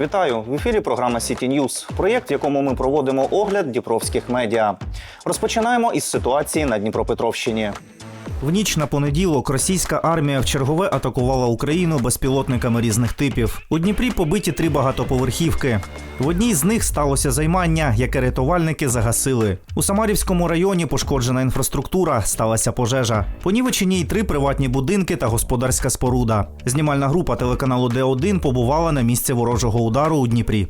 Вітаю в ефірі. Програма City News, проєкт, в якому ми проводимо огляд дніпровських медіа. Розпочинаємо із ситуації на Дніпропетровщині. В ніч на понеділок російська армія вчергове атакувала Україну безпілотниками різних типів. У Дніпрі побиті три багатоповерхівки. В одній з них сталося займання, яке рятувальники загасили. У Самарівському районі пошкоджена інфраструктура, сталася пожежа. Понівечені й три приватні будинки та господарська споруда. Знімальна група телеканалу Д1 побувала на місці ворожого удару у Дніпрі.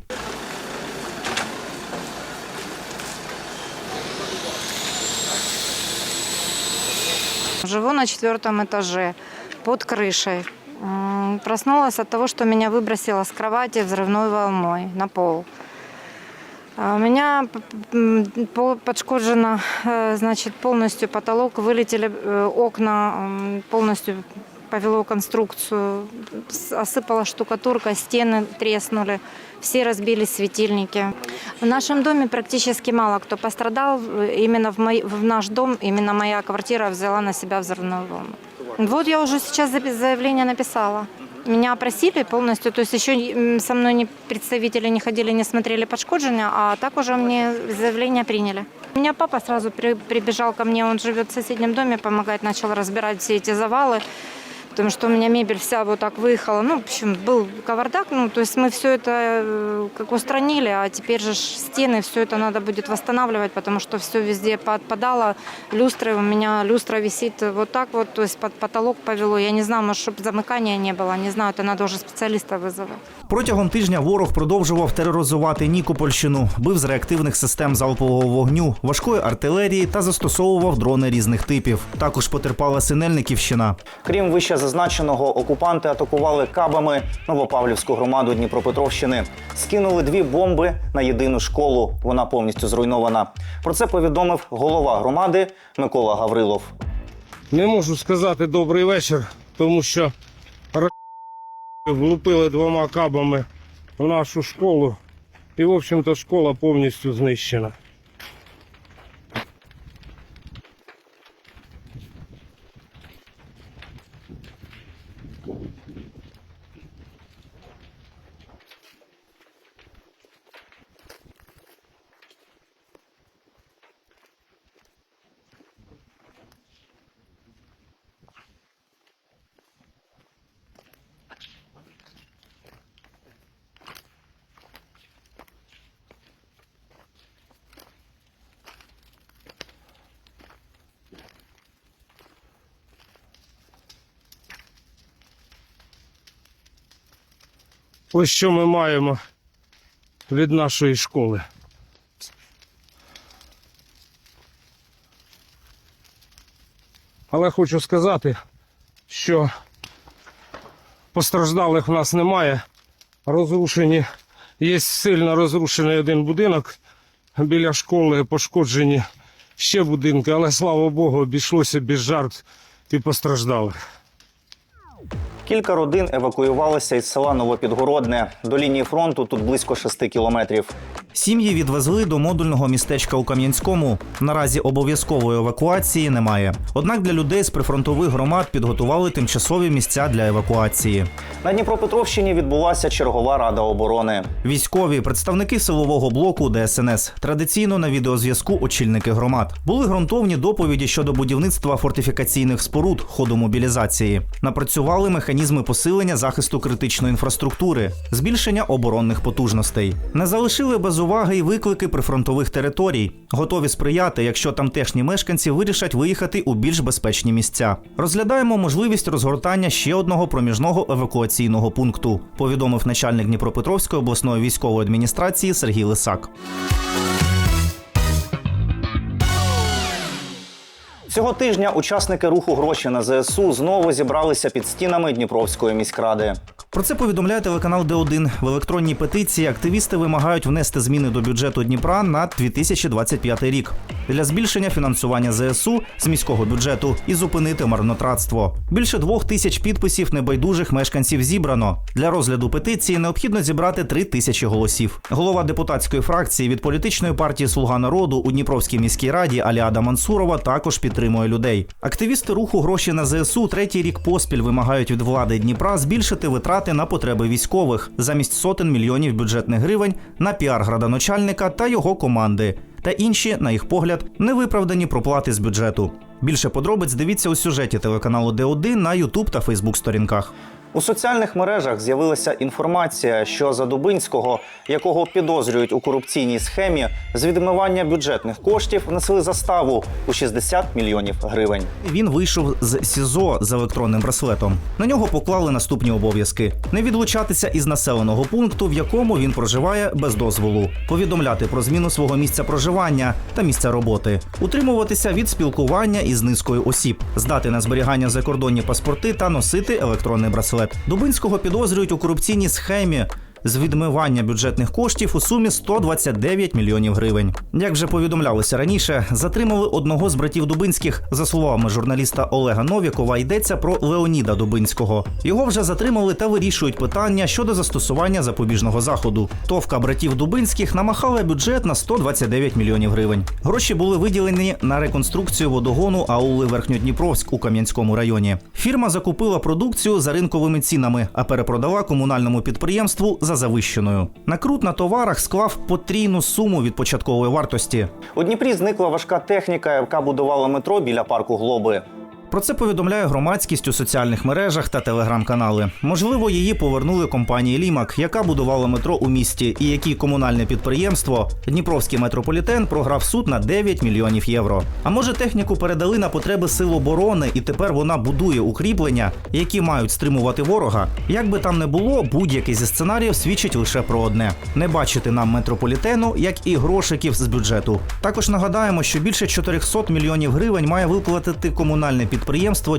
Живу на четвертом этаже, под крышей. Проснулась от того, что меня выбросило с кровати взрывной волной на пол. А У меня подшкоджено, э, значит, полностью потолок, вылетели э, окна, полностью повело конструкцию, осыпала штукатурка, стены треснули, все разбились светильники. В нашем доме практически мало кто пострадал. Именно в, мой- в наш дом, именно моя квартира взяла на себя взрывную волну. Вот я уже сейчас заявление написала. Меня опросили полностью, то есть еще со мной не представители не ходили, не смотрели подшкоджения, а так уже мне заявление приняли. У меня папа сразу при- прибежал ко мне, он живет в соседнем доме, помогать, начал разбирать все эти завалы, потому что у меня мебель вся вот так выехала. Ну, в общем, был кавардак, ну, то есть мы все это э, как устранили, а теперь же ж стены, все это надо будет восстанавливать, потому что все везде подпадало. Люстры, у меня люстра висит вот так вот, то есть под потолок повело. Я не знаю, может, чтобы замыкания не было, не знаю, это надо уже специалиста вызывать. Протягом тижня ворог продовжував тероризувати Нікопольщину, бив з реактивних систем залпового вогню, важкої артилерії та застосовував дрони різних типів. Також потерпала Синельниківщина. Крім вище зазначеного, окупанти атакували кабами Новопавлівську громаду Дніпропетровщини. Скинули дві бомби на єдину школу. Вона повністю зруйнована. Про це повідомив голова громади Микола Гаврилов. Не можу сказати добрий вечір, тому що влупили двома кабами в нашу школу. І, в общем-то, школа повністю знищена. Ось що ми маємо від нашої школи. Але хочу сказати, що постраждалих в нас немає. Розрушені, є сильно розрушений один будинок біля школи, пошкоджені ще будинки, але слава Богу, обійшлося без жертв і постраждалих. Кілька родин евакуювалися із села Новопідгородне. До лінії фронту тут близько 6 кілометрів. Сім'ї відвезли до модульного містечка у Кам'янському. Наразі обов'язкової евакуації немає. Однак для людей з прифронтових громад підготували тимчасові місця для евакуації. На Дніпропетровщині відбулася чергова рада оборони. Військові, представники силового блоку ДСНС, традиційно на відеозв'язку очільники громад. Були ґрунтовні доповіді щодо будівництва фортифікаційних споруд ходу мобілізації. Напрацювали механізми посилення захисту критичної інфраструктури, збільшення оборонних потужностей. Не залишили без уваги й виклики прифронтових територій, готові сприяти, якщо тамтешні мешканці вирішать виїхати у більш безпечні місця. Розглядаємо можливість розгортання ще одного проміжного евакуаційного пункту, повідомив начальник Дніпропетровської обласної військової адміністрації Сергій Лисак. Цього тижня учасники руху гроші на ЗСУ знову зібралися під стінами Дніпровської міськради. Про це повідомляє телеканал Д1. В електронній петиції активісти вимагають внести зміни до бюджету Дніпра на 2025 рік для збільшення фінансування ЗСУ з міського бюджету і зупинити марнотратство. Більше двох тисяч підписів небайдужих мешканців зібрано. Для розгляду петиції необхідно зібрати три тисячі голосів. Голова депутатської фракції від політичної партії Слуга народу у Дніпровській міській раді Аліада Мансурова також підтримує людей. Активісти руху гроші на ЗСУ третій рік поспіль вимагають від влади Дніпра збільшити витрати спрямувати на потреби військових замість сотень мільйонів бюджетних гривень на піар градоначальника та його команди та інші, на їх погляд, невиправдані проплати з бюджету. Більше подробиць дивіться у сюжеті телеканалу Д1 на Ютуб та Фейсбук сторінках. У соціальних мережах з'явилася інформація, що за Дубинського, якого підозрюють у корупційній схемі, з відмивання бюджетних коштів внесли заставу у 60 мільйонів гривень. Він вийшов з СІЗО з електронним браслетом. На нього поклали наступні обов'язки: не відлучатися із населеного пункту, в якому він проживає без дозволу, повідомляти про зміну свого місця проживання та місця роботи, утримуватися від спілкування із низкою осіб, здати на зберігання закордонні паспорти та носити електронний браслет. Дубинського підозрюють у корупційній схемі. З відмивання бюджетних коштів у сумі 129 мільйонів гривень. Як вже повідомлялося раніше, затримали одного з братів Дубинських. За словами журналіста Олега Новікова, йдеться про Леоніда Дубинського. Його вже затримали та вирішують питання щодо застосування запобіжного заходу. Товка братів Дубинських намахала бюджет на 129 мільйонів гривень. Гроші були виділені на реконструкцію водогону аули Верхньодніпровськ у Кам'янському районі. Фірма закупила продукцію за ринковими цінами, а перепродала комунальному підприємству за завищеною. Накрут на товарах склав потрійну суму від початкової вартості. У Дніпрі зникла важка техніка, яка будувала метро біля парку Глоби. Про це повідомляє громадськість у соціальних мережах та телеграм-канали. Можливо, її повернули компанії Лімак, яка будувала метро у місті, і якій комунальне підприємство Дніпровський метрополітен програв суд на 9 мільйонів євро. А може, техніку передали на потреби сил оборони, і тепер вона будує укріплення, які мають стримувати ворога. Як би там не було, будь-який зі сценаріїв свідчить лише про одне: не бачити нам метрополітену, як і грошиків з бюджету. Також нагадаємо, що більше 400 мільйонів гривень має виплатити комунальне підприємство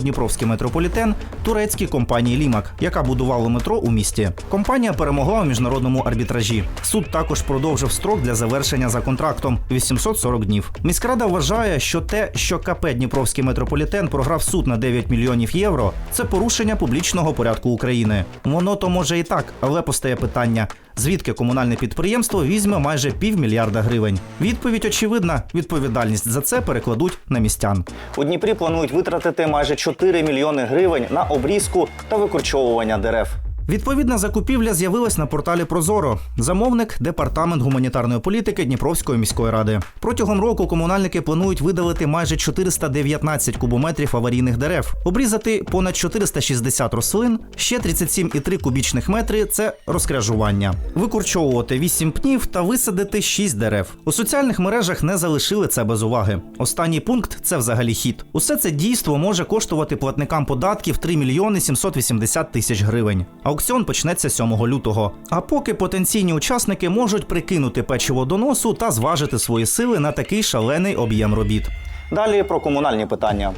Дніпровський метрополітен турецькій компанії Лімак, яка будувала метро у місті. Компанія перемогла у міжнародному арбітражі. Суд також продовжив строк для завершення за контрактом 840 днів. Міськрада вважає, що те, що КП Дніпровський метрополітен програв суд на 9 мільйонів євро, це порушення публічного порядку України. Воно то може і так, але постає питання. Звідки комунальне підприємство візьме майже півмільярда гривень? Відповідь очевидна: відповідальність за це перекладуть на містян. У Дніпрі планують витратити майже 4 мільйони гривень на обрізку та викорчовування дерев. Відповідна закупівля з'явилась на порталі Прозоро. Замовник департамент гуманітарної політики Дніпровської міської ради. Протягом року комунальники планують видалити майже 419 кубометрів аварійних дерев, обрізати понад 460 рослин, ще 37,3 кубічних метри це розкряжування, викорчовувати 8 пнів та висадити 6 дерев. У соціальних мережах не залишили це без уваги. Останній пункт це взагалі хід. Усе це дійство може коштувати платникам податків 3 мільйони 780 тисяч гривень. Аукціон почнеться 7 лютого. А поки потенційні учасники можуть прикинути печиво до носу та зважити свої сили на такий шалений об'єм робіт. Далі про комунальні питання.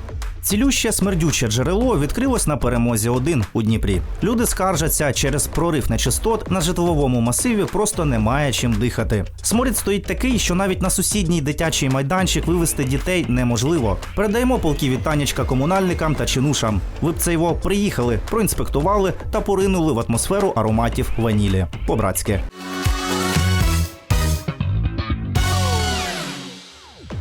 Цілюще смердюче джерело відкрилось на перемозі 1 у Дніпрі. Люди скаржаться через прорив нечистот на житловому масиві просто немає чим дихати. Сморід стоїть такий, що навіть на сусідній дитячий майданчик вивезти дітей неможливо. Передаємо полки вітаннячка комунальникам та чинушам. Ви б це його приїхали, проінспектували та поринули в атмосферу ароматів ванілі. По-братськи.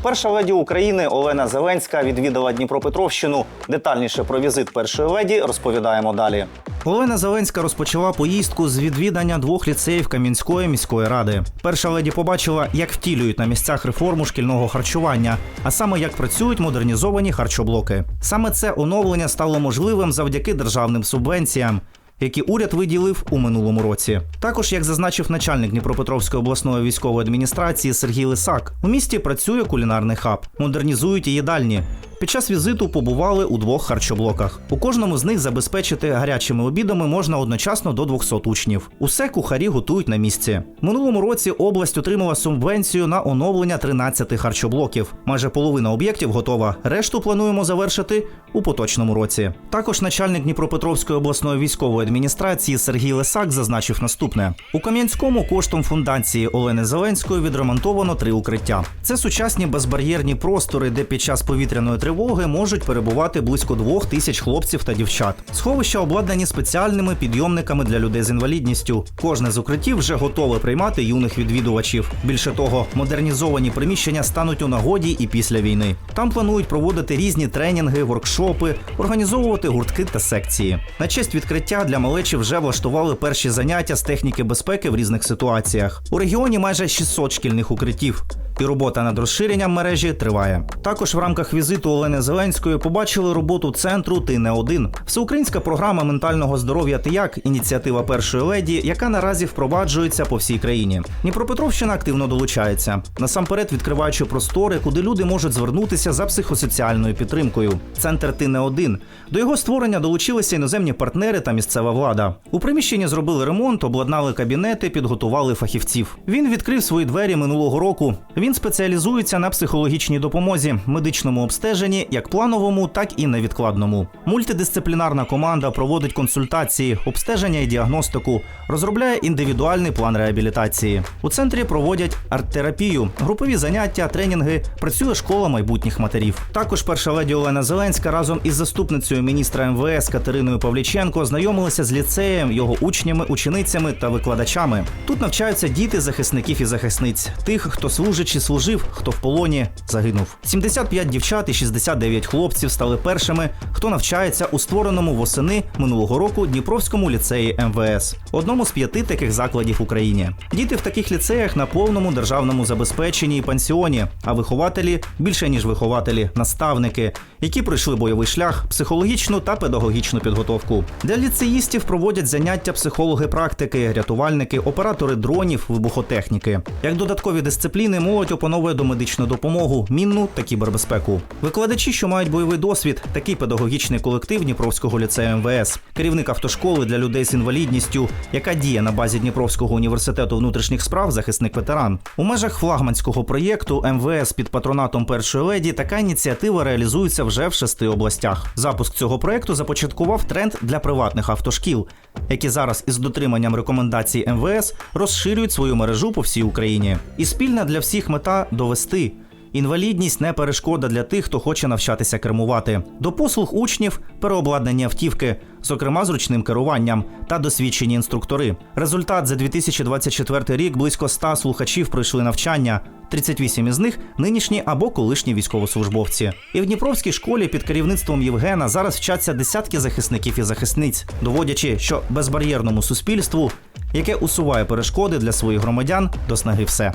Перша леді України Олена Зеленська відвідала Дніпропетровщину. Детальніше про візит першої леді розповідаємо далі. Олена Зеленська розпочала поїздку з відвідання двох ліцеїв Кам'янської міської ради. Перша леді побачила, як втілюють на місцях реформу шкільного харчування, а саме як працюють модернізовані харчоблоки. Саме це оновлення стало можливим завдяки державним субвенціям які уряд виділив у минулому році. Також, як зазначив начальник Дніпропетровської обласної військової адміністрації Сергій Лисак, у місті працює кулінарний хаб, модернізують і їдальні. Під час візиту побували у двох харчоблоках. У кожному з них забезпечити гарячими обідами можна одночасно до 200 учнів. Усе кухарі готують на місці. Минулому році область отримала субвенцію на оновлення 13 харчоблоків. Майже половина об'єктів готова. Решту плануємо завершити у поточному році. Також начальник Дніпропетровської обласної військової адміністрації Сергій Лисак зазначив наступне: у Кам'янському коштом фундації Олени Зеленської відремонтовано три укриття. Це сучасні безбар'єрні простори, де під час повітряної тривоги можуть перебувати близько двох тисяч хлопців та дівчат. Сховища обладнані спеціальними підйомниками для людей з інвалідністю. Кожне з укриттів вже готове приймати юних відвідувачів. Більше того, модернізовані приміщення стануть у нагоді і після війни. Там планують проводити різні тренінги, воркшопи Європи, організовувати гуртки та секції. На честь відкриття для малечі вже влаштували перші заняття з техніки безпеки в різних ситуаціях. У регіоні майже 600 шкільних укриттів. І робота над розширенням мережі триває. Також в рамках візиту Олени Зеленської побачили роботу центру Ти не один. Всеукраїнська програма ментального здоров'я «Ти як» ініціатива першої леді, яка наразі впроваджується по всій країні. Дніпропетровщина активно долучається. Насамперед відкриваючи простори, куди люди можуть звернутися за психосоціальною підтримкою. Центр Ти не один. До його створення долучилися іноземні партнери та місцева влада. У приміщенні зробили ремонт, обладнали кабінети, підготували фахівців. Він відкрив свої двері минулого року. Він спеціалізується на психологічній допомозі, медичному обстеженні, як плановому, так і невідкладному. Мультидисциплінарна команда проводить консультації, обстеження і діагностику, розробляє індивідуальний план реабілітації. У центрі проводять арт-терапію, групові заняття, тренінги, працює школа майбутніх матерів. Також перша леді Олена Зеленська разом із заступницею міністра МВС Катериною Павліченко знайомилися з ліцеєм, його учнями, ученицями та викладачами. Тут навчаються діти захисників і захисниць, тих, хто служить чи служив, хто в полоні загинув. 75 дівчат і 69 хлопців стали першими, хто навчається у створеному восени минулого року Дніпровському ліцеї МВС, одному з п'яти таких закладів в Україні. Діти в таких ліцеях на повному державному забезпеченні і пансіоні, а вихователі більше ніж вихователі, наставники, які пройшли бойовий шлях, психологічну та педагогічну підготовку. Для ліцеїстів проводять заняття психологи-практики, рятувальники, оператори дронів, вибухотехніки. Як додаткові дисципліни молодь опановує домедичну допомогу, мінну та кібербезпеку. Викладачі, що мають бойовий досвід, такий педагогічний колектив Дніпровського ліцею МВС, керівник автошколи для людей з інвалідністю, яка діє на базі Дніпровського університету внутрішніх справ захисник ветеран. У межах флагманського проєкту МВС під патронатом першої леді така ініціатива реалізується вже в шести областях. Запуск цього проєкту започаткував тренд для приватних автошкіл, які зараз із дотриманням рекомендацій МВС розширюють свою мережу по всій Україні. І спільна для всіх мета довести. Інвалідність не перешкода для тих, хто хоче навчатися кермувати. До послуг учнів переобладнання автівки, зокрема з ручним керуванням та досвідчені інструктори. Результат за 2024 рік близько 100 слухачів пройшли навчання. 38 із них нинішні або колишні військовослужбовці. І в Дніпровській школі під керівництвом Євгена зараз вчаться десятки захисників і захисниць, доводячи, що безбар'єрному суспільству, яке усуває перешкоди для своїх громадян, до снаги все.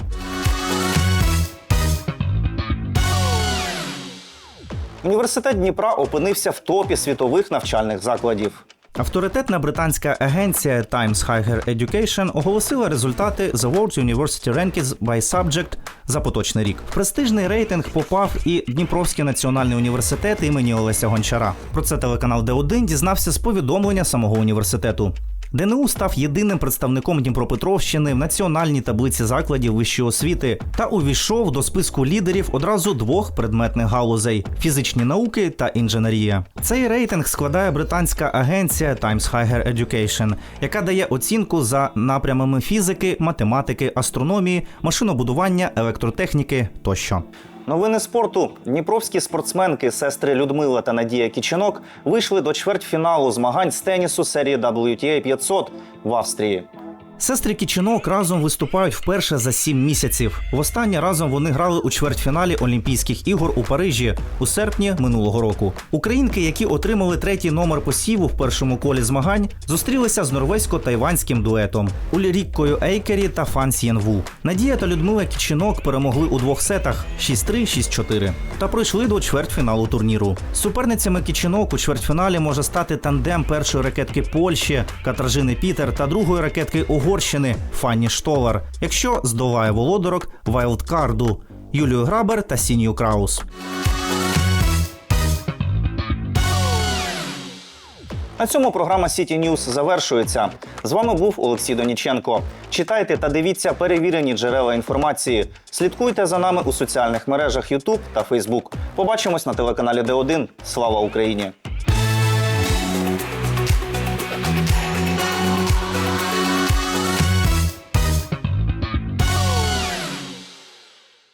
Університет Дніпра опинився в топі світових навчальних закладів. Авторитетна британська агенція Times Higher Education оголосила результати The World University Rankings by Subject за поточний рік. Престижний рейтинг попав і Дніпровський національний університет імені Олеся Гончара. Про це телеканал Д1 дізнався з повідомлення самого університету. ДНУ став єдиним представником Дніпропетровщини в національній таблиці закладів вищої освіти та увійшов до списку лідерів одразу двох предметних галузей фізичні науки та інженерія. Цей рейтинг складає британська агенція Times Higher Education, яка дає оцінку за напрямами фізики, математики, астрономії, машинобудування, електротехніки тощо. Новини спорту. Дніпровські спортсменки сестри Людмила та Надія Кіченок вийшли до чвертьфіналу змагань з тенісу серії WTA 500 в Австрії. Сестри Кіченок разом виступають вперше за сім місяців. Востаннє разом вони грали у чвертьфіналі Олімпійських ігор у Парижі у серпні минулого року. Українки, які отримали третій номер посіву в першому колі змагань, зустрілися з норвезько-тайванським дуетом Ульріккою Ейкері та Фан Сєнву. Надія та Людмила Кіченок перемогли у двох сетах 6-3, 6-4 та пройшли до чвертьфіналу турніру. Суперницями Кіченок у чвертьфіналі може стати тандем першої ракетки Польщі Катражини Пітер та другої ракетки Угорщини Фанні Штолар, якщо здолає володарок Вайлдкарду Юлію Грабер та Сінію Краус. На цьому програма City News завершується. З вами був Олексій Доніченко. Читайте та дивіться перевірені джерела інформації. Слідкуйте за нами у соціальних мережах YouTube та Facebook. Побачимось на телеканалі Д1. Слава Україні!